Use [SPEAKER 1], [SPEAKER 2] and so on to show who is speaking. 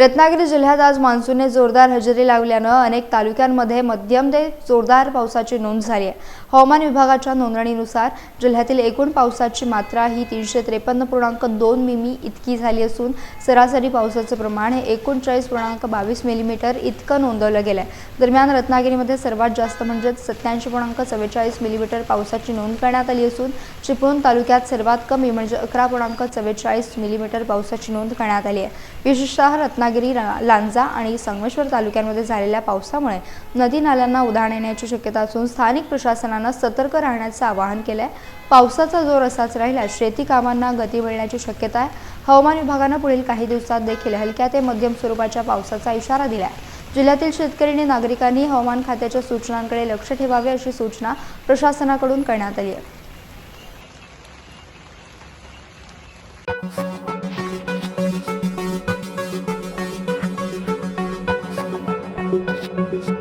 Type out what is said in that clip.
[SPEAKER 1] रत्नागिरी जिल्ह्यात आज मान्सूनने जोरदार हजेरी लावल्यानं अनेक तालुक्यांमध्ये मध्यम ते जोरदार पावसाची नोंद झाली आहे. हवामान विभागाच्या नोंदणीनुसार जिल्ह्यातील एकूण पावसाची मात्रा ही तीनशे त्रेपन्न पूर्णांक दोन मिमी इतकी झाली असून सरासरी पावसाचं प्रमाण हे एकोणचाळीस पूर्णांक बावीस मिलीमीटर इतकं नोंदवलं गेलं आहे दरम्यान रत्नागिरीमध्ये सर्वात जास्त म्हणजेच सत्याऐंशी पूर्णांक चव्वेचाळीस मिलीमीटर पावसाची नोंद करण्यात आली असून चिपळूण तालुक्यात सर्वात कमी म्हणजे अकरा पूर्णांक चव्वेचाळीस मिलीमीटर पावसाची नोंद करण्यात आली आहे. विशेषतः रत्नागिरी रत्नागिरी लांजा आणि संगमेश्वर तालुक्यांमध्ये झालेल्या पावसामुळे नदी नाल्यांना उधाण येण्याची शक्यता असून स्थानिक प्रशासनानं सतर्क राहण्याचं आवाहन केलं आहे पावसाचा जोर असाच राहिल्यास शेती कामांना गती मिळण्याची शक्यता आहे. हवामान विभागानं पुढील काही दिवसात देखील हलक्या ते मध्यम स्वरूपाच्या पावसाचा इशारा दिला आहे जिल्ह्यातील शेतकरी आणि नागरिकांनी हवामान खात्याच्या सूचनांकडे लक्ष ठेवावे अशी सूचना प्रशासनाकडून करण्यात आली आहे.
[SPEAKER 2] Thank you.